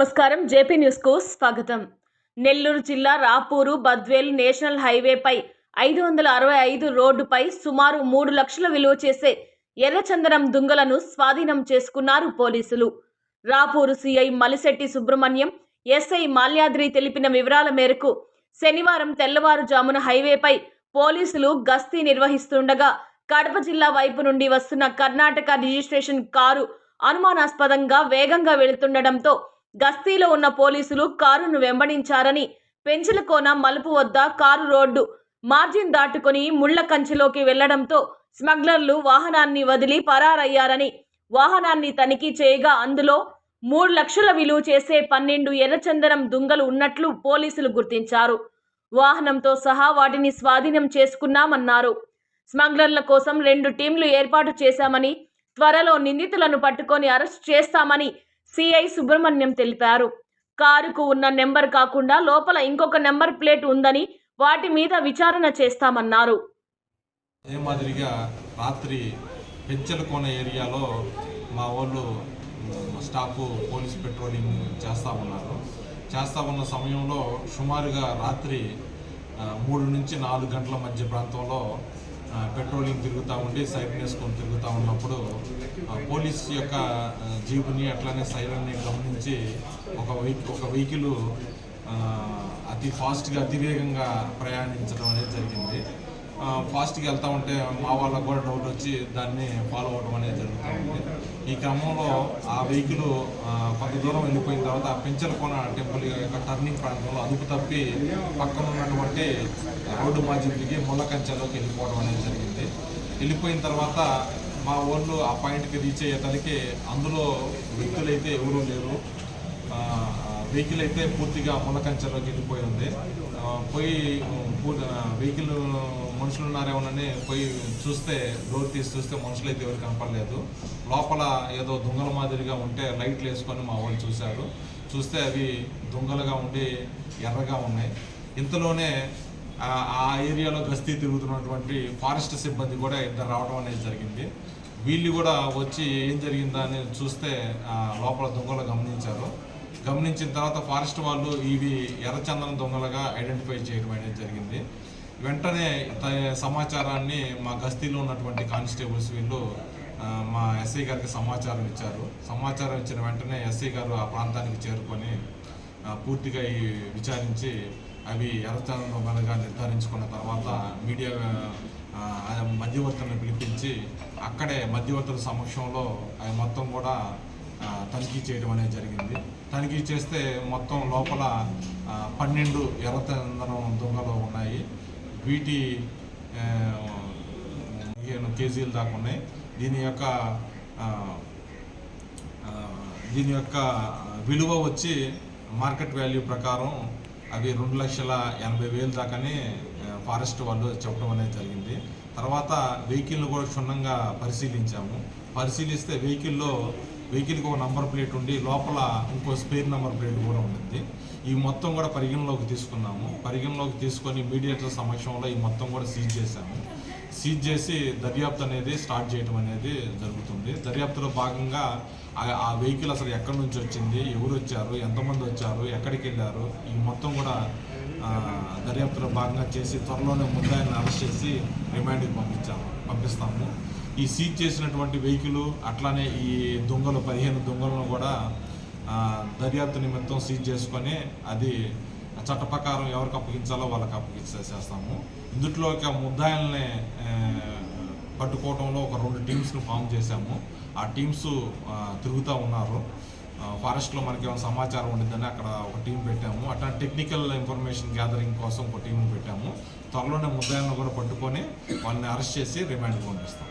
నమస్కారం. జేపీ న్యూస్కు స్వాగతం. నెల్లూరు జిల్లా రాపూరు బద్వేల్ నేషనల్ హైవేపై ఐదు వందల అరవై ఐదు రోడ్డుపై సుమారు మూడు లక్షల విలువ చేసే ఎర్రచందనం దుంగలను స్వాధీనం చేసుకున్నారు పోలీసులు. రాపూరు సిఐ మలిశెట్టి సుబ్రహ్మణ్యం ఎస్ఐ మాల్యాద్రి తెలిపిన వివరాల మేరకు శనివారం తెల్లవారుజామున హైవేపై పోలీసులు గస్తీ నిర్వహిస్తుండగా కడప జిల్లా వైపు నుండి వస్తున్న కర్ణాటక రిజిస్ట్రేషన్ కారు అనుమానాస్పదంగా వేగంగా వెళుతుండటంతో గస్తీలో ఉన్న పోలీసులు కారును వెంబడించారని పెంచలకోన మలుపు వద్ద కారు రోడ్డు మార్జిన్ దాటుకొని ముళ్ళ కంచెలోకి వెళ్ళడంతో స్మగ్లర్లు వాహనాన్ని వదిలి పరారయ్యారని వాహనాన్ని తనిఖీ చేయగా అందులో మూడు లక్షల విలువ చేసే పన్నెండు ఎర్రచందనం దుంగలు ఉన్నట్లు పోలీసులు గుర్తించారు. వాహనంతో సహా వాటిని స్వాధీనం చేసుకున్నామన్నారు. స్మగ్లర్ల కోసం రెండు టీంలు ఏర్పాటు చేశామని త్వరలో నిందితులను పట్టుకొని అరెస్ట్ చేస్తామని సిఐ సుబ్రహ్మణ్యం తెలిపారు. కారుకు ఉన్న నెంబర్ కాకుండా లోపల ఇంకొక నెంబర్ ప్లేట్ ఉందని వాటి మీద విచారణ చేస్తామన్నారు. అదే మాదిరిగా రాత్రి పెంచలకోన ఏరియాలో మా వాళ్ళు స్టాఫ్ పోలీస్ పెట్రోలింగ్ చేస్తూ ఉన్నారు. చేస్తూ ఉన్న సమయంలో సుమారుగా రాత్రి మూడు నుంచి నాలుగు గంటల మధ్య ప్రాంతంలో పెట్రోలింగ్ తిరుగుతూ ఉండి సైరన్ వేసుకొని తిరుగుతూ ఉన్నప్పుడు పోలీస్ యొక్క ఆ, జీపుని అట్లానే సైరన్ని గమనించి ఒక వెహికల్ ఒక వెహికల్ అతి ఫాస్ట్గా అతివేగంగా ప్రయాణించడం అనేది జరిగింది. ఫాస్ట్గా వెళ్తూ ఉంటే మా వాళ్ళకు కూడా డౌట్ వచ్చి దాన్ని ఫాలో అవ్వడం అనేది జరుగుతూ ఉంది ఈ క్రమంలో ఆ వెహికల్ కొంత దూరం వెళ్ళిపోయిన తర్వాత ఆ పెంచలకోన టెంపుల్ యొక్క టర్నింగ్ ప్రాంతంలో అదుపు తప్పి పక్కన ఉన్నటువంటి రోడ్డు మాజీ దిగి వెళ్ళిపోవడం అనేది జరిగింది. వెళ్ళిపోయిన తర్వాత మా ఊళ్ళు ఆ పాయింట్కి రీచ్ అయ్యేసరికి అందులో వ్యక్తులైతే ఎవరూ లేరు. వెహికల్ అయితే పూర్తిగా ముళ్ళకంచెలోకి వెళ్ళిపోయి ఉంది. పోయి వెహికల్ మనుషులు ఉన్నారేమోనని పోయి చూస్తే డోర్ తీసి చూస్తే మనుషులు అయితే ఎవరు కనపడలేదు. లోపల ఏదో దొంగల మాదిరిగా ఉంటే లైట్లు వేసుకొని మా వాళ్ళు చూశారు. చూస్తే అవి దొంగలుగా ఉండి ఎర్రగా ఉన్నాయి. ఇంతలోనే ఆ ఏరియాలో గస్తీ తిరుగుతున్నటువంటి ఫారెస్ట్ సిబ్బంది కూడా ఇద్దరు రావడం అనేది జరిగింది. వీళ్ళు కూడా వచ్చి ఏం జరిగిందా అని చూస్తే లోపల దొంగలు గమనించారు. గమనించిన తర్వాత ఫారెస్ట్ వాళ్ళు ఇవి ఎర్రచందనం దొంగలుగా ఐడెంటిఫై చేయడం అనేది జరిగింది. వెంటనే సమాచారాన్ని మా గస్తీలో ఉన్నటువంటి కానిస్టేబుల్స్ వీళ్ళు మా ఎస్ఐ గారికి సమాచారం ఇచ్చారు. సమాచారం ఇచ్చిన వెంటనే ఎస్ఐ గారు ఆ ప్రాంతానికి చేరుకొని పూర్తిగా ఈ విచారించి అవి ఎర్రచందనం దొంగలుగా నిర్ధారించుకున్న తర్వాత మీడియా మధ్యవర్తులను పిలిపించి అక్కడే మధ్యవర్తుల సమక్షంలో అవి మొత్తం కూడా తనిఖీ చేయడం అనేది జరిగింది. తనిఖీ చేస్తే మొత్తం లోపల పన్నెండు ఎర్రచందనం దొంగలు ఉన్నాయి. వీటి పదిహేను కేజీలు దాకా ఉన్నాయి. దీని యొక్క దీని యొక్క విలువ వచ్చి మార్కెట్ వాల్యూ ప్రకారం అవి రెండు లక్షల ఎనభై వేలు దాకానే ఫారెస్ట్ వాళ్ళు చెప్పడం అనేది జరిగింది. తర్వాత వెహికల్ను కూడా క్షుణ్ణంగా పరిశీలించాము. పరిశీలిస్తే వెహికల్లో వెహికల్కి ఒక నంబర్ ప్లేట్ ఉండి లోపల ఇంకో స్పేర్ నెంబర్ ప్లేట్ కూడా ఉంటుంది ఈ మొత్తం కూడా పరిగణలోకి తీసుకున్నాము. పరిగణలోకి తీసుకొని మీడియేటర్ సమక్షంలో ఈ మొత్తం కూడా సీజ్ చేశాము. సీజ్ చేసి దర్యాప్తు అనేది స్టార్ట్ చేయడం అనేది జరుగుతుంది. దర్యాప్తులో భాగంగా ఆ- వెహికల్ అసలు ఎక్కడి నుంచి వచ్చింది? ఎవరు వచ్చారు? ఎంతమంది వచ్చారు? ఎక్కడికి వెళ్ళారు? ఈ మొత్తం కూడా దర్యాప్తులో భాగంగా చేసి త్వరలోనే ముద్దాయిని అరెస్ట్ చేసి రిమాండ్కి పంపించాము. పంపిస్తాము. ఈ సీజ్ చేసినటువంటి వెహికల్ అట్లానే ఈ దొంగలు పదిహేను దొంగలను కూడా దర్యాప్తు నిమిత్తం సీజ్ చేసుకొని అది చట్ట ప్రకారం ఎవరికి అప్పగించాలో వాళ్ళకి అప్పగించేసేస్తాము. ఇందులో ఒక ముద్దాయిల్ని పట్టుకోవడంలో ఒక రెండు టీమ్స్ని ఫామ్ చేశాము. ఆ టీమ్స్ తిరుగుతూ ఉన్నారు. ఫారెస్ట్లో మనకి ఏమైనా సమాచారం ఉండిందని అక్కడ ఒక టీం పెట్టాము. అట్లా టెక్నికల్ ఇన్ఫర్మేషన్ గ్యాదరింగ్ కోసం ఒక టీం పెట్టాము. త్వరలోనే ముద్దాయిలను కూడా పట్టుకొని వాళ్ళని అరెస్ట్ చేసి రిమాండ్కి పంపిస్తాం.